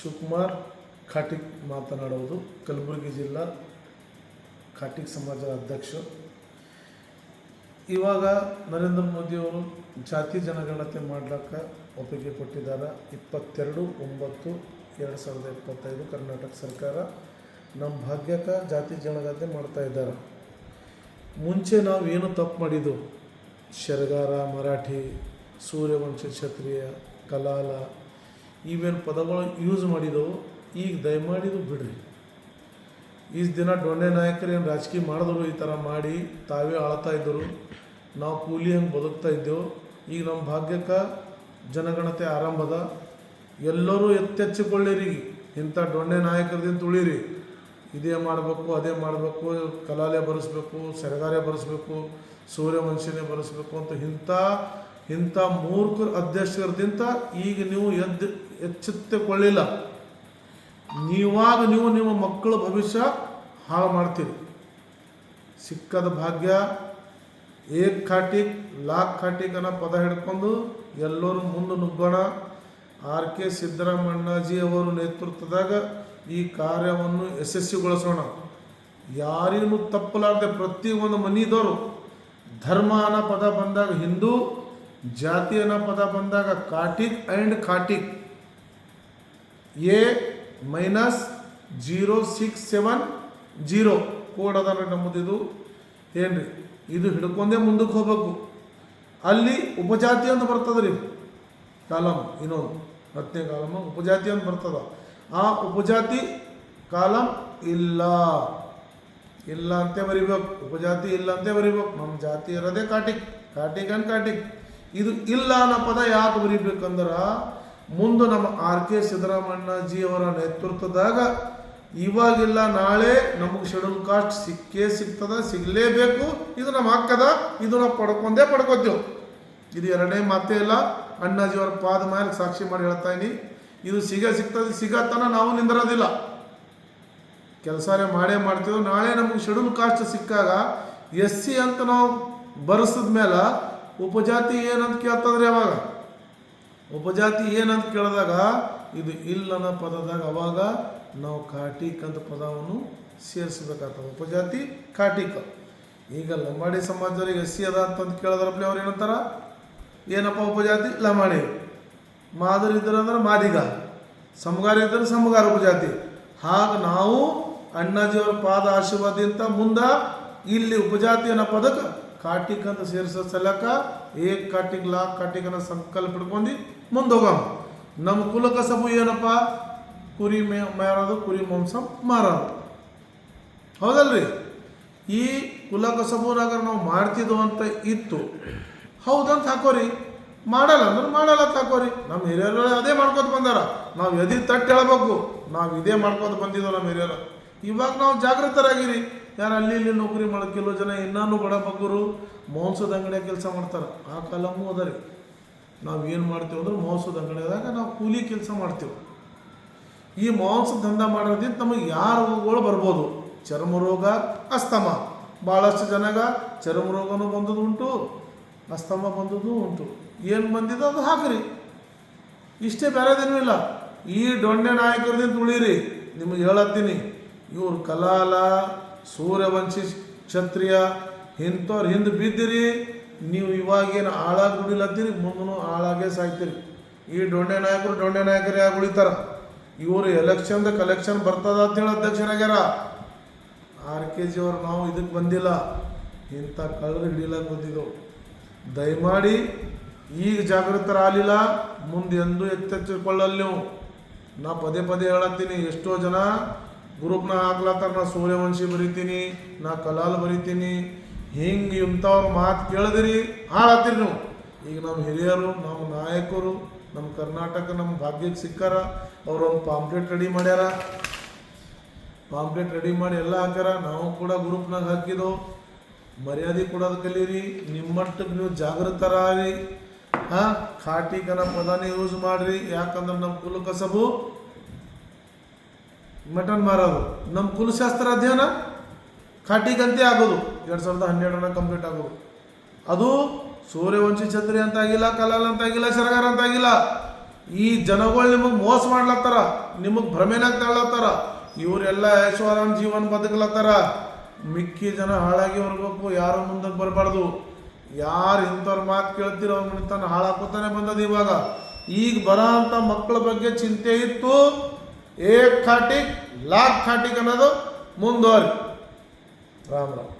ಶಿವಕುಮಾರ್ ಖಾಟಿಕ್ ಮಾತನಾಡುವುದು. ಕಲಬುರಗಿ ಜಿಲ್ಲಾ ಖಾಟಿಕ್ ಸಮಾಜದ ಅಧ್ಯಕ್ಷ. ಇವಾಗ ನರೇಂದ್ರ ಮೋದಿಯವರು ಜಾತಿ ಜನಗಣತಿ ಮಾಡ್ಲಿಕ್ಕೆ ಒಪ್ಪಿಗೆ ಕೊಟ್ಟಿದ್ದಾರೆ. ಇಪ್ಪತ್ತೆರಡು, ಒಂಬತ್ತು, ಎರಡು ಸಾವಿರದ ಇಪ್ಪತ್ತೈದು ಕರ್ನಾಟಕ ಸರ್ಕಾರ ನಮ್ಮ ಭಾಗ್ಯಕ್ಕೆ ಜಾತಿ ಜನಗಣತಿ ಮಾಡ್ತಾ ಇದ್ದಾರೆ. ಮುಂಚೆ ನಾವು ಏನು ತಪ್ಪು ಮಾಡಿದ್ದು ಶರಗಾರ, ಮರಾಠಿ, ಸೂರ್ಯವಂಶ, ಕ್ಷತ್ರಿಯ, ಕಲಾಲ ಇವೇನು ಪದಗಳು ಯೂಸ್ ಮಾಡಿದವು, ಈಗ ದಯಮಾಡಿದು ಬಿಡ್ರಿ. ಈ ದಿನ ಡೊಣ್ಣೆ ನಾಯಕರು ಏನು ರಾಜಕೀಯ ಮಾಡಿದ್ರು ಈ ಥರ ಮಾಡಿ ತಾವೇ ಆಳ್ತಾ ಇದ್ದರು. ನಾವು ಕೂಲಿ ಹಂಗೆ ಬದುಕ್ತಾ ಇದ್ದೆವು. ಈಗ ನಮ್ಮ ಭಾಗ್ಯಕ್ಕೆ ಜನಗಣತೆ ಆರಂಭದ ಎಲ್ಲರೂ ಎತ್ತೆಚ್ಚಿಕೊಳ್ಳಿರಿ ಇಂಥ ಡೊಣ್ಣೆ ನಾಯಕರದಿಂದ ತುಳಿರಿ ಇದೇ ಮಾಡಬೇಕು, ಅದೇ ಮಾಡಬೇಕು, ಕಲಾಲೆ ಬರೆಸ್ಬೇಕು, ಸೆರಗಾರೆ ಬರೆಸ್ಬೇಕು, ಸೂರ್ಯವಂಶನೇ ಬರೆಸ್ಬೇಕು ಅಂತ ಇಂಥ ಇಂಥ ಮೂರ್ಖ ಅಧ್ಯಕ್ಷರದಿಂದ ಈಗ ನೀವು ಎದ್ದು ಎಚ್ಚೆತ್ತುಕೊಳ್ಳಿಲ್ಲ. ನೀವಾಗ ನೀವು ನಿಮ್ಮ ಮಕ್ಕಳ ಭವಿಷ್ಯ ಹಾಳು ಮಾಡ್ತೀರಿ. ಸಿಕ್ಕದ ಭಾಗ್ಯ, ಏಕ್ ಖಾಟಿಕ್, ಲಾಕ್ ಖಾಟಿಕ್ ಅನ್ನೋ ಪದ ಹಿಡ್ಕೊಂಡು ಎಲ್ಲರೂ ಮುಂದೆ ನುಗ್ಗೋಣ. ಆರ್ ಕೆ ಸಿದ್ದರಾಮಣ್ಣಾಜಿ ಅವರು ನೇತೃತ್ವದಾಗ ಈ ಕಾರ್ಯವನ್ನು ಯಶಸ್ವಿಗೊಳಿಸೋಣ. ಯಾರಿಗೂ ತಪ್ಪಲಾರದೆ ಪ್ರತಿಯೊಂದು ಮನಿದವರು ಧರ್ಮ ಅನ್ನೋ ಪದ ಬಂದಾಗ ಹಿಂದೂ, ಜಾತಿ ಅನ್ನೋ ಪದ ಬಂದಾಗ Katik and Khatik. A minus zero six seven zero code ಅದ ರೀ ನಮ್ಮದಿದು ಏನ್ರಿ? ಇದು ಹಿಡ್ಕೊಂಡೇ ಮುಂದಕ್ಕೆ ಹೋಗ್ಬೇಕು. ಅಲ್ಲಿ ಉಪಜಾತಿ ಅಂತ ಬರ್ತದೆ ರೀ ಕಾಲಮ್ ಇನ್ನೊಂದು. ಹತ್ತನೇ ಕಾಲಮ್ ಉಪಜಾತಿ ಅಂತ ಬರ್ತದ. ಆ ಉಪಜಾತಿ ಕಾಲಮ್ ಇಲ್ಲ. ಇಲ್ಲ ಅಂತೆ ಬರಿಬೇಕು. ಉಪಜಾತಿ ಇಲ್ಲ ಅಂತೆ ಬರಿಬೇಕು. ನಮ್ಮ ಜಾತಿ ಇರೋದೇ ಕಾಟಿಕ್. ಕಾಟಿಕ್ ಅಂಡ್ ಕಾಟಿಕ್. ಇದು ಇಲ್ಲ ಅನ್ನೋ ಪದ ಯಾಕೆ ಬರಿಬೇಕಂದ್ರೆ ಮುಂದೆ ನಮ್ಮ ಆರ್ ಕೆ ಸಿದ್ದರಾಮಣ್ಣಜಿ ಅವರ ನೇತೃತ್ವದಾಗ ಇವಾಗಿಲ್ಲ, ನಾಳೆ ನಮಗೆ ಶೆಡ್ಯೂಲ್ ಕಾಸ್ಟ್ ಸಿಕ್ಕೇ ಸಿಗ್ತದ, ಸಿಗಲೇಬೇಕು. ಇದು ನಮ್ಮ ಹಕ್ಕದ, ಇದು ನಾವು ಪಡ್ಕೊಂಡೇ ಪಡ್ಕೋತೀವಿ. ಇದು ಎರಡನೇ ಮಾತೇ ಇಲ್ಲ. ಅಣ್ಣಾಜಿ ಅವರ ಪಾದ ಮೇಲೆ ಸಾಕ್ಷಿ ಮಾಡಿ ಹೇಳ್ತಾ ಇದೀನಿ. ಇದು ಸಿಗ ಸಿಗ್ತದೆ ಸಿಗತ್ತನ ನಾವು ನಿಂದಿರೋದಿಲ್ಲ. ಕೆಲಸನೇ ಮಾಡೇ ಮಾಡ್ತೀವಿ. ನಾಳೆ ನಮಗೆ ಶೆಡ್ಯೂಲ್ ಕಾಸ್ಟ್ ಸಿಕ್ಕಾಗ ಎಸ್ ಸಿ ಅಂತ ನಾವು ಬರೆಸಿದ ಮೇಲೆ ಉಪಜಾತಿ ಏನಂತ ಕೇಳ್ತದ್ರಿ ಅವಾಗ ಉಪಜಾತಿ ಏನಂತ ಕೇಳಿದಾಗ, ಇದು ಇಲ್ಲನ ಪದದಾಗ ಅವಾಗ ನಾವು ಕಾಟಿಕ್ ಅಂತ ಪದವನ್ನು ಸೇರಿಸ್ಬೇಕಾಗ್ತದೆ. ಉಪಜಾತಿ ಕಾಟಿಕ. ಈಗ ಲಂಬಾಡಿ ಸಮಾಜದವ್ರಿಗೆ ಎಸ್ ಸಿ ಅದ ಅಂತಂದು ಕೇಳಿದ್ರಪ್ಲೆ ಅವ್ರು ಏನಂತಾರ? ಏನಪ್ಪ ಉಪಜಾತಿ? ಲಂಬಾಡಿ ಮಾದರಿ ಇದ್ರಂದ್ರೆ ಮಾದಿಗ. ಸಮಗಾರ ಇದ್ದರೆ ಸಮಗಾರ ಉಪಜಾತಿ. ಹಾಗೆ ನಾವು ಅಣ್ಣಾಜಿಯವರ ಪಾದ ಆಶೀರ್ವಾದದಿಂದ ಮುಂದೆ ಇಲ್ಲಿ ಉಪಜಾತಿ ಅನ್ನೋ ಪದಕ್ಕೆ ಕಾಟಿಕ್ ಅಂತ ಸೇರಿಸೋ ಸಲಕ ಏಕ್ ಕಾಟಿಕ್ ಲಾಕ್ ಕಾಟಿಕ್ ಅನ್ನೋ ಸಂಕಲ್ಪ ಹಿಡ್ಕೊಂಡು ಮುಂದೆ ಹೋಗಮ್ಮ ನಮ್ಮ ಕುಲ ಕಸಬು ಏನಪ್ಪ? ಕುರಿ ಮೇ ಮಾರೋದು, ಕುರಿ ಮಾಂಸ ಮಾರೋದು. ಹೌದಲ್ರಿ? ಈ ಕುಲ ಕಸಬುನಾಗ ನಾವು ಮಾಡ್ತಿದ್ವು ಅಂತ ಇತ್ತು. ಹೌದಂತ ಹಾಕೋರಿ. ಮಾಡಲ್ಲ ಅಂದ್ರೆ ಮಾಡಲ್ಲ ಅಂತ ಹಾಕೋರಿ. ನಮ್ಮ ಹಿರಿಯರು ಅದೇ ಮಾಡ್ಕೋತ ಬಂದಾರ. ನಾವು ಎದಿ ತಟ್ಟು ಹೇಳಬೇಕು ನಾವು ಇದೇ ಮಾಡ್ಕೋತ ಬಂದಿದ್ದೋ ನಮ್ಮ ಹಿರಿಯರು. ಇವಾಗ ನಾವು ಜಾಗೃತರಾಗಿರಿ. ಯಾರು ಅಲ್ಲಿ ಇಲ್ಲಿ ನೌಕರಿ ಮಾಡೋ ಕೆಲವು ಜನ ಇನ್ನೂ ಬಡ ಬಗ್ಗರು ಮಾಂಸದ ಅಂಗಡಿಯಾಗ ಕೆಲಸ ಮಾಡ್ತಾರೆ. ಆ ಕಾಲಮೂ ಅದ ರೀ. ನಾವು ಏನು ಮಾಡ್ತೀವಿ ಅಂದ್ರೆ ಮಾಂಸದ ಅಂಗಡಿಯಾಗ ನಾವು ಕೂಲಿ ಕೆಲಸ ಮಾಡ್ತೀವಿ. ಈ ಮಾಂಸ ದಂಧ ಮಾಡೋದ್ರಿಂದ ನಮಗೆ ಯಾವ ರೋಗಗಳು ಬರ್ಬೋದು. ಚರ್ಮ ರೋಗ, ಅಸ್ತಮ. ಭಾಳಷ್ಟು ಜನಗ ಚರ್ಮ ರೋಗನೂ ಬಂದದ್ದು ಉಂಟು, ಅಸ್ತಮ ಬಂದದ್ದು ಉಂಟು. ಏನು ಬಂದಿದ್ದು ಅದು ಹಾಕ್ರಿ. ಇಷ್ಟೇ ಬೇರೆದೇನೂ ಇಲ್ಲ. ಈ ದೊಣ್ಣೆ ನಾಯಕರದಿಂದ ತುಳಿರಿ ನಿಮಗೆ ಹೇಳತ್ತೀನಿ. ಇವ್ರು ಕಲಾಲ ಸೂರ್ಯವಂಶಿ ಕ್ಷತ್ರಿಯ ಇಂಥವ್ರು ಹಿಂದೆ ಬಿದ್ದಿರಿ, ನೀವು ಇವಾಗೇನು ಹಾಳಾಗಿ ದುಡಿಲತ್ತೀರಿ ಮುಂದೂ ಹಾಳಾಗೇ ಸಾಯ್ತೀರಿ. ಈ ಡೊಣ್ಣೆ ನಾಯಕರು ಡೊಣ್ಣೆ ನಾಯಕರೇ ಆಗಿ ಉಳಿತಾರ. ಇವರು ಎಲೆಕ್ಷನ್ದ ಕಲೆಕ್ಷನ್ ಬರ್ತದ ಅಂತ ಹೇಳಿ ಅಧ್ಯಕ್ಷರಾಗ್ಯಾರ ಆರ್ ಕೆ ಜಿ ಅವ್ರು ನಾವು ಇದಕ್ಕೆ ಬಂದಿಲ್ಲ. ಇಂಥ ಕಳ್ಳರು ಹಿಡಿಲಕ್ಕೆ ಬಂದಿದ್ದೆವು. ದಯಮಾಡಿ ಈಗ ಜಾಗೃತರಾಗಲಿಲ್ಲ, ಮುಂದೆ ಎಂದೂ ಎತ್ತೆಚ್ಚಿಕೊಳ್ಳಲ್ಲ ನೀವು. ನಾ ಪದೇ ಪದೇ ಹೇಳತ್ತೀನಿ, ಎಷ್ಟೋ ಜನ ಗ್ರೂಪ್ನ ಹಾಕ್ಲತ್ತಾರ ನಾ ಸೂರ್ಯವಂಶಿ ಬರಿತೀನಿ, ನಾ ಕಲಾಲ್ ಬರಿತೀನಿ. ಹಿಂಗೆ ಇಂಥವ್ರ ಮಾತು ಕೇಳಿದಿರಿ, ಹಾಳತ್ತೀರಿ ನೀವು. ಈಗ ನಮ್ಮ ಹಿರಿಯರು ನಮ್ಮ ನಾಯಕರು ನಮ್ಮ ಕರ್ನಾಟಕ ನಮ್ಮ ಭಾಗ್ಯಕ್ಕೆ ಸಿಕ್ಕಾರ ಅವ್ರೊಂದು ಪಾಂಪ್ಲೆಟ್ ರೆಡಿ ಮಾಡ್ಯಾರ. ಪಾಂಪ್ಲೆಟ್ ರೆಡಿ ಮಾಡಿ ಎಲ್ಲ ಹಾಕ್ಯಾರ. ನಾವು ಕೂಡ ಗ್ರೂಪ್ನಾಗ ಹಾಕಿದೆವು ಮರ್ಯಾದೆ ಕೊಡೋದು ಕಲೀರಿ. ನಿಮ್ಮಟ್ಟಕ್ಕೆ ನೀವು ಜಾಗೃತರಾಗಿ ಹಾಂ ಖಾಟಿಕನ ಪದಾನೇ ಯೂಸ್ ಮಾಡ್ರಿ. ಯಾಕಂದ್ರೆ ನಮ್ಮ ಕುಲ ಕಸಬು ಮಟನ್ ಮಾರೋದು. ನಮ್ಮ ಕುಲಶಾಸ್ತ್ರ ಅಧ್ಯಯನ ಖಾಟಿಗಂತೆ ಆಗೋದು. ಎರಡು ಸಾವಿರದ ಹನ್ನೆರಡನ ಕಂಪ್ಲೀಟ್ ಆಗೋದು. ಅದು ಸೂರ್ಯವಂಶಿ ಛತ್ರಿ ಅಂತ ಆಗಿಲ್ಲ ಕಲಾಲ್ ಅಂತ ಆಗಿಲ್ಲ ಶರಗಾರ ಅಂತ ಆಗಿಲ್ಲ ಈ ಜನಗಳು ನಿಮಗೆ ಮೋಸ ಮಾಡ್ಲತ್ತಾರ, ನಿಮಗೆ ಭ್ರಮೆನಾಗ ತಳ್ಳತ್ತಾರ, ಇವರೆಲ್ಲ ಐಶ್ವರ್ಯನ್ ಜೀವನ ಬದುಕಲತ್ತಾರ. ಮಿಕ್ಕಿ ಜನ ಹಾಳಾಗಿ ಹೊರಬೇಕು ಯಾರು ಮುಂದಕ್ಕೆ ಬರಬಾರ್ದು. ಯಾರು ಇಂಥವ್ರ ಮಾತು ಕೇಳ್ತಿರೋ ಅವ್ನು ತಾನು ಹಾಳಾಕೋತಾನೆ ಬಂದದ ಇವಾಗ. ಈಗ ಬರೋ ಅಂಥ ಮಕ್ಕಳ ಬಗ್ಗೆ ಚಿಂತೆ ಇತ್ತು. ಏಕ್ ಖಾಟಿಕ್ ಲಾಕ್ ಖಾಟಿಕ್ ಅನ್ನೋದು ಮುಂದುವರಿ ರಾಮ್ ರಾಮ್